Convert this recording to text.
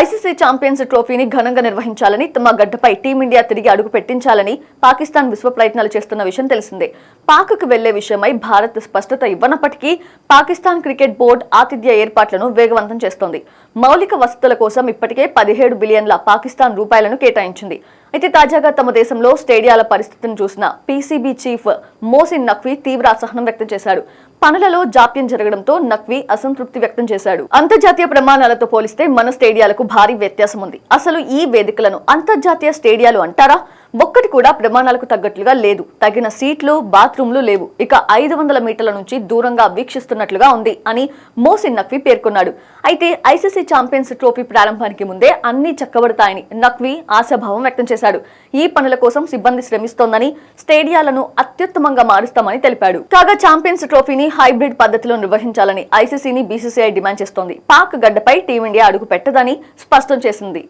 ICC champions ట్రోఫీని ఘనంగా నిర్వహించాలని తమ గడ్డపై టీమిండియా తిరిగి అడుగు పెట్టించాలని పాకిస్తాన్ విశ్వ ప్రయత్నాలు చేస్తున్న విషయం తెలిసిందే. పాక్కు వెళ్ళే విషయమై భారత్ స్పష్టత ఇవ్వనప్పటికీ పాకిస్తాన్ క్రికెట్ బోర్డు ఆతిథ్య ఏర్పాట్లను వేగవంతం చేస్తోంది. మౌలిక వసతుల కోసం ఇప్పటికే పదిహేడు బిలియన్ల పాకిస్తాన్ రూపాయలను కేటాయించింది. అయితే తాజాగా తమ దేశంలో స్టేడియాల పరిస్థితిని చూసిన పీసీబీ చీఫ్ మోసిన్ నఖ్వీ తీవ్ర అసహనం వ్యక్తం చేశాడు. పనులలో జాప్యం జరగడంతో నఖ్వీ అసంతృప్తి వ్యక్తం చేశాడు. అంతర్జాతీయ ప్రమాణాలతో పోలిస్తే మన స్టేడియాలకు భారీ వ్యత్యాసం ఉంది అసలు ఈ వేదికలను అంతర్జాతీయ స్టేడియాలు అంటారా? ఒక్కటి కూడా ప్రమాణాలకు తగ్గట్లుగా లేదు. తగిన సీట్లు బాత్రూంలు లేవు. ఇక ఐదు వందల మీటర్ల నుంచి దూరంగా వీక్షిస్తున్నట్లుగా ఉంది అని మోసిన్ నఖ్వీ పేర్కొన్నాడు. అయితే ఐసీసీ ఛాంపియన్స్ ట్రోఫీ ప్రారంభానికి ముందే అన్ని చక్కబడతాయని నఖ్వీ ఆశాభావం వ్యక్తం చేశాడు. ఈ పనుల కోసం సిబ్బంది శ్రమిస్తోందని స్టేడియాలను అత్యుత్తమంగా మారుస్తామని తెలిపాడు. కాగా ఛాంపియన్స్ ట్రోఫీని హైబ్రిడ్ పద్ధతిలో నిర్వహించాలని ఐసీసీని బీసీసీఐ డిమాండ్ చేస్తోంది. పాక్ గడ్డపై టీమిండియా అడుగు పెట్టదని స్పష్టం చేసింది.